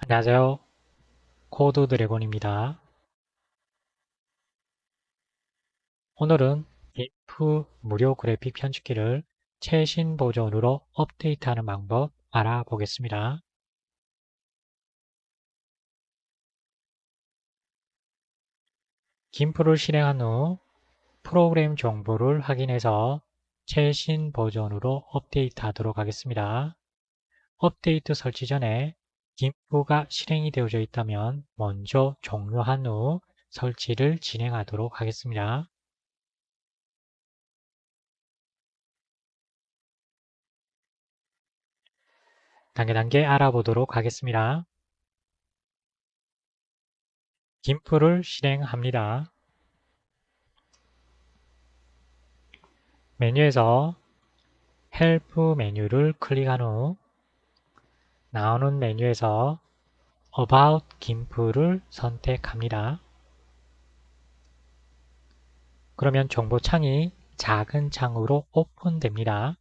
안녕하세요. 코드 드래곤입니다. 오늘은 GIMP 무료 그래픽 편집기를 최신 버전으로 업데이트하는 방법 알아보겠습니다. GIMP를 실행한 후 프로그램 정보를 확인해서 최신 버전으로 업데이트하도록 하겠습니다. 업데이트 설치 전에 GIMP가 실행이 되어져 있다면 먼저 종료한 후 설치를 진행하도록 하겠습니다. 단계 단계 알아보도록 하겠습니다. GIMP를 실행합니다. 메뉴에서 헬프 메뉴를 클릭한 후 나오는 메뉴에서 About GIMP를 선택합니다. 그러면 정보창이 작은 창으로 오픈됩니다.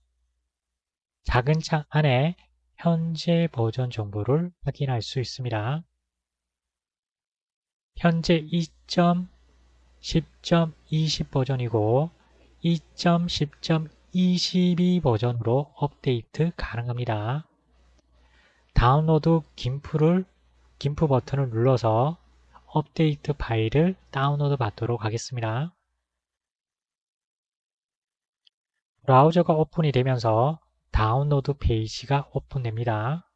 작은 창 안에 현재 버전 정보를 확인할 수 있습니다. 현재 2.10.20 버전이고 2.10.22 버전으로 업데이트 가능합니다. 다운로드 김프를 김프 버튼을 눌러서 업데이트 파일을 다운로드 받도록 하겠습니다. 브라우저가 오픈이 되면서 다운로드 페이지가 오픈됩니다.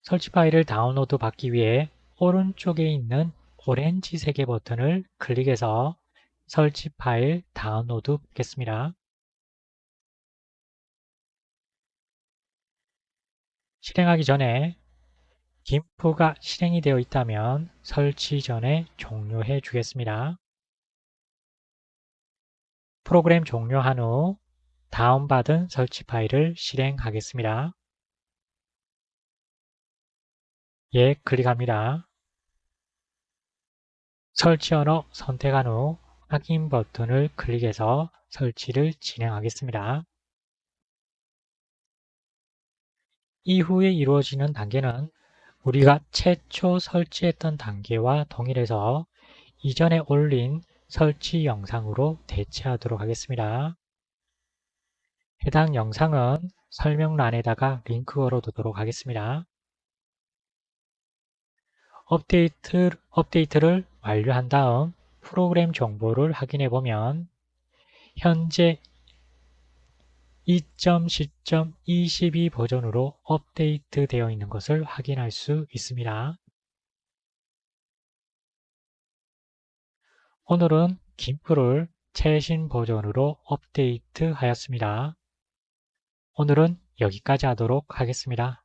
설치 파일을 다운로드 받기 위해 오른쪽에 있는 오렌지색의 버튼을 클릭해서 설치 파일 다운로드 받겠습니다. 실행하기 전에 김프가 실행이 되어 있다면 설치 전에 종료해 주겠습니다. 프로그램 종료한 후 다운받은 설치 파일을 실행하겠습니다. 예 클릭합니다. 설치 언어 선택한 후 확인 버튼을 클릭해서 설치를 진행하겠습니다. 이후에 이루어지는 단계는 우리가 최초 설치했던 단계와 동일해서 이전에 올린 설치 영상으로 대체하도록 하겠습니다. 해당 영상은 설명란에다가 링크 걸어두도록 하겠습니다. 업데이트, 업데이트를 완료한 다음 프로그램 정보를 확인해 보면 현재 2.10.22 버전으로 업데이트 되어 있는 것을 확인할 수 있습니다. 오늘은 김프를 최신 버전으로 업데이트 하였습니다. 오늘은 여기까지 하도록 하겠습니다.